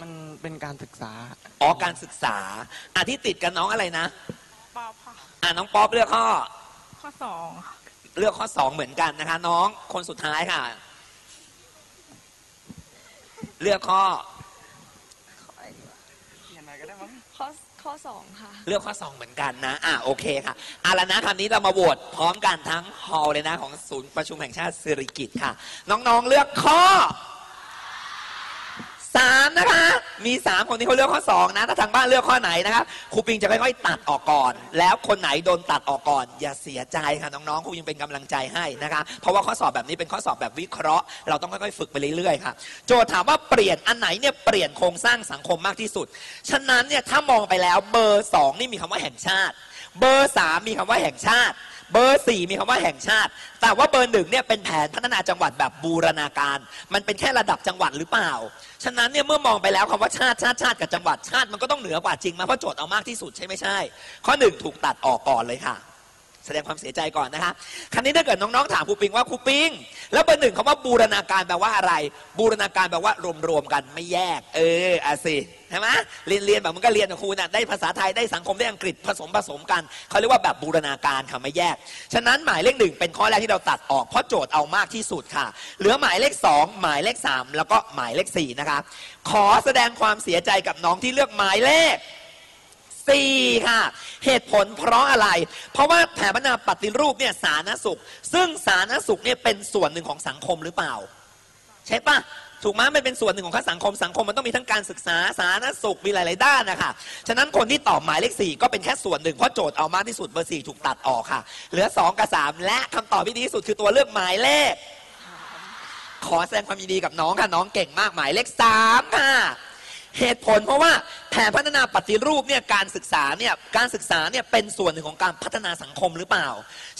มันเป็นการศึกษา อ๋อการศึกษาอะที่ติดกันน้องอะไรนะป๊อปค่ะอะน้องป๊อปเลือกข้อ ข้อสองค่ะเลือกข้อสองเหมือนกันนะคะ น้องคนสุดท้ายค่ะ เลือกข้อ ข้อข้อสองค่ะ เลือกข้อสองเหมือนกันนะ อะโอเคค่ะเอาละนะคราวนี้เรามาโหวตพร้อมกันทั้งฮอลล์เลยนะ ของศูนย์ประชุมแห่งชาติสิริกิติ์ค่ะ น้องๆเลือกข้อ สามนะคะ มีสามคนที่เขาเลือกข้อสองนะ ถ้าทางบ้านเลือกข้อไหนนะครับ ครูปิงจะค่อยๆ ตัดออกก่อน แล้วคนไหนโดนตัดออกก่อน อย่าเสียใจค่ะน้องๆ ครูยังเป็นกำลังใจให้นะคะเพราะว่าข้อสอบแบบนี้เป็นข้อสอบแบบวิเคราะห์ เราต้องค่อยๆ ฝึกไปเรื่อยๆ ค่ะ โจทย์ถามว่าเปลี่ยนอันไหนเนี่ยเปลี่ยนโครงสร้างสังคมมากที่สุด ฉะนั้นเนี่ยถ้ามองไปแล้วเบอร์สองนี่มีคำว่าแห่งชาติ เบอร์สามมีคำว่าแห่งชาติ เบอร์สี่มีคำว่าแห่งชาติ แต่ว่าเบอร์หนึ่งเนี่ยเป็นแผนพัฒนาจังหวัดแบบบูรณาการ มันเป็นแค่ระดับจังหวัดหรือเปล่า ฉะนั้นเนี่ยเมื่อมองไปแล้วคำว่าชาติชาติชาติกับจังหวัดชาติมันก็ต้องเหนือกว่าจริงมาเพราะโจทย์เอามากที่สุดใช่ไม่ใช่ ข้อหนึ่งถูกตัดออกก่อนเลยค่ะ แสดงความเสียใจก่อนนะคะครั้นี้ถ้าเกิดน้องๆถามครูปิงว่าครูปิง แล้วเบอร์หนึ่งคำว่าบูรณาการแปลว่าอะไร บูรณาการแปลว่ารวมๆกันไม่แยก เอออะสิใช่ไหมเรียนเรียนแบบมันก็เรียนกับครูน่ะได้ภาษาไทยได้สังคมได้อังกฤษผสมผสมกันเขาเรียกว่าแบบบูรณาการค่ะไม่แยก ฉะนั้นหมายเลขหนึ่งเป็นข้อแรกที่เราตัดออกเพราะโจทย์เอามากที่สุดค่ะ เหลือหมายเลขสองหมายเลขสามแล้วก็หมายเลขสี่นะคะขอแสดงความเสียใจกับน้องที่เลือกหมายเลข สี่ค่ะ เหตุผลเพราะอะไร เพราะว่าแผนพัฒนาปฏิรูปเนี่ยสาธารณสุข ซึ่งสาธารณสุขเนี่ยเป็นส่วนหนึ่งของสังคมหรือเปล่า ใช่ปะถูกไหมมันเป็นส่วนหนึ่งของสังคมสังคมมันต้องมีทั้งการศึกษาสาธารณสุขมีหลาย ๆ ด้านนะคะฉะนั้นคนที่ตอบหมายเลขสี่ก็เป็นแค่ส่วนหนึ่งเพราะโจทย์เอามากที่สุดเบอร์สี่ถูกตัดออกค่ะ เหลือสองกับสามและคำตอบที่ดีที่สุดคือตัวเลือกหมายเลข ขอแสดงความยินดีกับน้องค่ะน้องเก่งมากหมายเลขสามค่ะเหตุผลเพราะว่าแผนพัฒนาปฏิรูปเนี่ยการศึกษาเนี่ยการศึกษาเนี่ยเป็นส่วนหนึ่งของการพัฒนาสังคมหรือเปล่า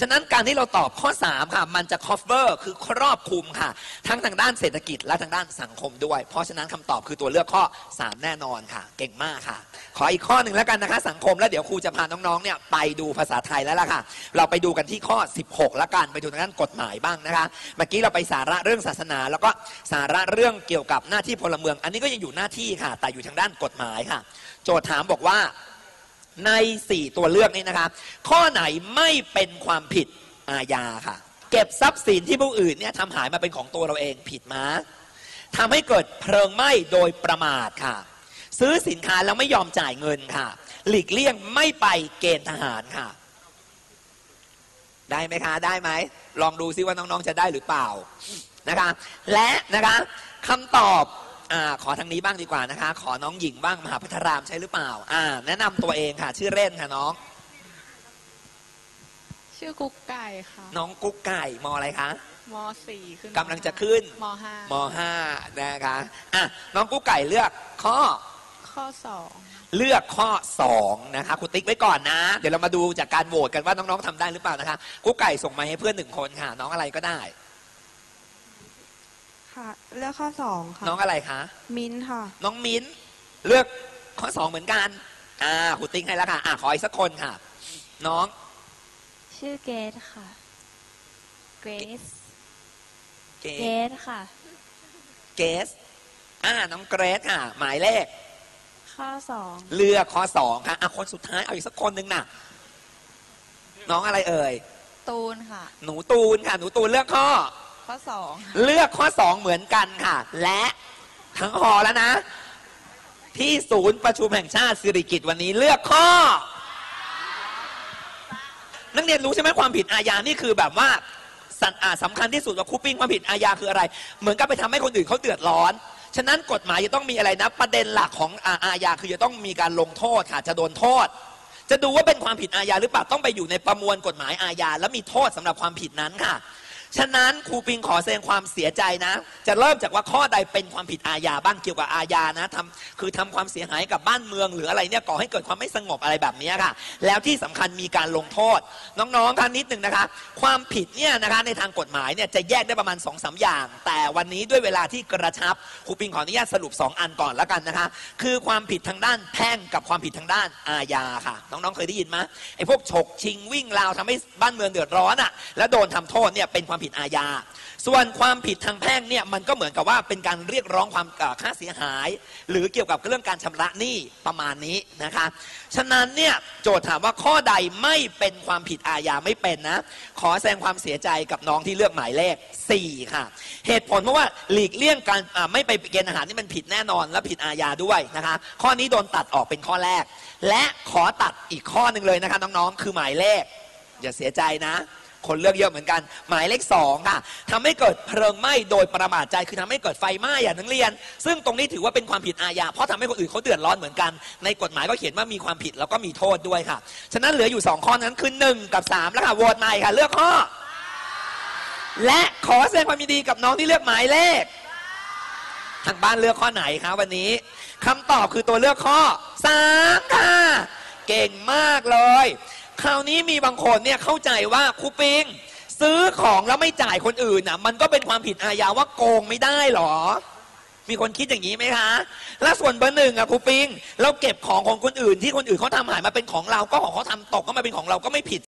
ฉะนั้นการที่เราตอบข้อ 3 ค่ะ มันจะ cover คือครอบคลุมค่ะ ทั้งทางด้านเศรษฐกิจและทางด้านสังคมด้วย เพราะฉะนั้นคำตอบคือตัวเลือกข้อ 3 แน่นอนค่ะ เก่งมากค่ะ ขออีกข้อหนึ่งแล้วกันนะคะ สังคมแล้วเดี๋ยวครูจะพาน้องๆเนี่ยไปดูภาษาไทยแล้วล่ะค่ะ เราไปดูกันที่ข้อ 16 ละกันไปดูทางด้านกฎหมายบ้างนะคะ เมื่อกี้เราไปสาระเรื่องศาสนา แล้วก็สาระเรื่องเกี่ยวกับหน้าที่พลเมือง อันนี้ก็ยังอยู่หน้าที่ค่ะ แต่อยู่ทางด้านกฎหมายค่ะโจทย์ถามบอกว่าใน 4 ตัวเลือกนี้นะคะ ข้อไหนไม่เป็นความผิดอาญาค่ะ เก็บทรัพย์สินที่ผู้อื่นเนี่ยทำหายมาเป็นของตัวเราเองผิดมาทำให้เกิดเพลิงไหม้โดยประมาทค่ะ ซื้อสินค้าแล้วไม่ยอมจ่ายเงินค่ะ หลีกเลี่ยงไม่ไปเกณฑ์ทหารค่ะ ได้ไหมคะได้ไหม ลองดูซิว่าน้องๆจะได้หรือเปล่านะคะ และนะคะคำตอบ อ่าขอทางนี้บ้างดีกว่านะคะ ขอน้องหญิงบ้างมหาพัทรามใช่หรือเปล่า อ่า แนะนำตัวเองค่ะ ชื่อเล่นค่ะน้อง ชื่อกุ๊กไก่ค่ะน้องกุ๊กไก่มออะไรคะ มสี่ขึ้นกำลังจะขึ้น มห้ามห้านะคะอะน้องกุ๊กไก่เลือกข้อ ข้อสองเลือกข้อ 2 นะคะคุณติ๊กไว้ก่อนนะ เดี๋ยวเรามาดูจากการโหวตกันว่าน้อง ๆทำได้หรือเปล่านะคะกุ๊กไก่ส่งมาให้เพื่อนหนึ่งคนค่ะ น้องอะไรก็ได้ ค่ะ เลือกข้อสองค่ะ น้องอะไรคะ มิ้นท์ค่ะ น้องมิ้นเลือกข้อ2เหมือนกัน อ่าคุณติ๊กให้แล้วค่ะ อะขออีกสักคนค่ะ น้อง ชื่อเกดค่ะ เกรซเกเกสดค่ะ เกสอ่าน้องเกรซค่ะ หมายเลข ข้อสองเลือกข้อ2ค่ะ อะคนสุดท้ายเอาอีกสักคนหนึ่งน่ะ น้องอะไรเอ่ย ตูนค่ะ หนูตูนค่ะ หนูตูนเลือกข้อ ข้อสองเลือกข้อ2เหมือนกันค่ะ และทั้งหอแล้วนะ ที่ศูนย์ประชุมแห่งชาติสิริกิติ์วันนี้เลือกข้อ นักเรียนรู้ใช่ไหมความผิดอาญานี่คือแบบว่าสันอ่าสำคัญที่สุดว่าคูปิ้งความผิดอาญาคืออะไร เหมือนกับไปทำให้คนอื่นเขาเดือดร้อนฉะนั้นกฎหมายจะต้องมีอะไรนะ ประเด็นหลักของอาอาญาคือจะต้องมีการลงโทษค่ะจะโดนโทษ จะดูว่าเป็นความผิดอาญาหรือเปล่าต้องไปอยู่ในประมวลกฎหมายอาญาแล้วมีโทษสำหรับความผิดนั้นค่ะ ฉะนั้นครูปิงขอแสดงความเสียใจนะ จะเริ่มจากว่าข้อใดเป็นความผิดอาญาบ้างเกี่ยวกับอาญานะทำคือทำความเสียหายกับบ้านเมืองหรืออะไรเนี่ยก่อให้เกิดความไม่สงบอะไรแบบนี้ค่ะ แล้วที่สำคัญมีการลงโทษ น้องๆค่ะนิดหนึ่งนะคะ ความผิดเนี่ยนะคะในทางกฎหมายเนี่ยจะแยกได้ประมาณ2อสอย่าง แต่วันนี้ด้วยเวลาที่กระชับครูปิงขออนุญาตสรุป 2 อันก่อนแล้วกันนะคะ คือความผิดทางด้านแพ่งกับความผิดทางด้านอาญาค่ะ น้องๆเคยได้ยินไหมไอ้พวกฉกชิงวิ่งราวทำให้บ้านเมืองเดือดร้อนอะแล้วโดนทำโทษเนี่ยเป็นความความผิดอาญา ส่วนความผิดทางแพ่งเนี่ยมันก็เหมือนกับว่าเป็นการเรียกร้องความค่าเสียหาย หรือเกี่ยวกับเรื่องการชำระหนี้ประมาณนี้นะคะ ฉะนั้นเนี่ยโจทย์ถามว่าข้อใดไม่เป็นความผิดอาญาไม่เป็นนะ ขอแสดงความเสียใจกับน้องที่เลือกหมายเลข 4 ค่ะ เหตุผลเพราะว่าหลีกเลี่ยงการไม่ไปเกณฑ์อาหารนี่มันผิดแน่นอนและผิดอาญาด้วยนะคะ ข้อนี้โดนตัดออกเป็นข้อแรก และขอตัดอีกข้อหนึ่งเลยนะคะน้องๆคือหมายเลขอย่าเสียใจนะ คนเลือกเยอะเหมือนกัน หมายเลขสองค่ะทำให้เกิดเพลิงไหม้โดยประมาทใจคือทำให้เกิดไฟไหม้อย่างนักเรียน ซึ่งตรงนี้ถือว่าเป็นความผิดอาญาเพราะทำให้คนอื่นเขาเดือดร้อนเหมือนกัน ในกฎหมายก็เขียนว่ามีความผิดแล้วก็มีโทษด้วยค่ะฉะนั้นเหลืออยู่ 2 ข้อนั้นคือ 1 กับ 3 แล้วค่ะโหวตใหม่ค่ะ เลือกข้อ และขอแสดงความยินดีกับน้องที่เลือกหมายเลขทางบ้านเลือกข้อไหนคะวันนี้คำตอบคือตัวเลือกข้อ3ค่ะ เก่งมากเลย คราวนี้มีบางคนเนี่ยเข้าใจว่าครูปิง ซื้อของแล้วไม่จ่ายคนอื่นน่ะ มันก็เป็นความผิดอาญาว่าโกงไม่ได้หรอ มีคนคิดอย่างนี้ไหมคะ และส่วนเบอร์หนึ่งอะครูปิง เราเก็บของของคนอื่นที่คนอื่นเขาทำหายมาเป็นของเราก็ของเขาทำตกก็มาเป็นของเราก็ไม่ผิด